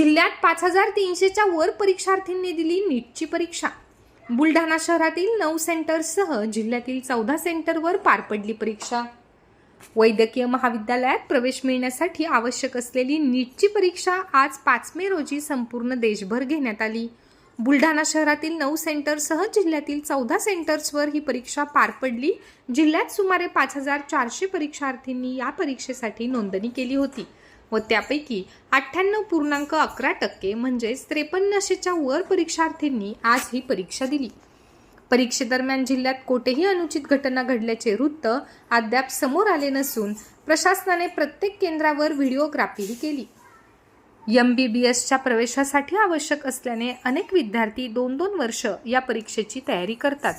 जिल्ह्यात पाच हजार तीनशेच्या वर परीक्षार्थींनी दिली नीटची परीक्षा. बुलढाणा शहरातील नऊ सेंटर्ससह जिल्ह्यातील चौदा सेंटरवर पार पडली परीक्षा. वैद्यकीय महाविद्यालयात प्रवेश मिळण्यासाठी आवश्यक असलेली नीटची परीक्षा आज पाच मे रोजी संपूर्ण देशभर घेण्यात आली. बुलढाणा शहरातील नऊ सेंटरसह जिल्ह्यातील चौदा सेंटर्सवर ही परीक्षा पार पडली. जिल्ह्यात सुमारे पाच हजार चारशे परीक्षार्थींनी या परीक्षेसाठी नोंदणी केली होती. व त्यापैकी अठ्ठ्याण्णव पूर्णांक अकरा टक्के म्हणजेच त्रेपन्नशेच्या वर परीक्षार्थींनी आज ही परीक्षा दिली. परीक्षेदरम्यान जिल्ह्यात कोठेही अनुचित घटना घडल्याचे वृत्त अद्याप समोर आले नसून प्रशासनाने प्रत्येक केंद्रावर व्हिडिओग्राफीही केली. एम बी बी एसच्या प्रवेशासाठी आवश्यक असल्याने अनेक विद्यार्थी दोन दोन वर्ष या परीक्षेची तयारी करतात.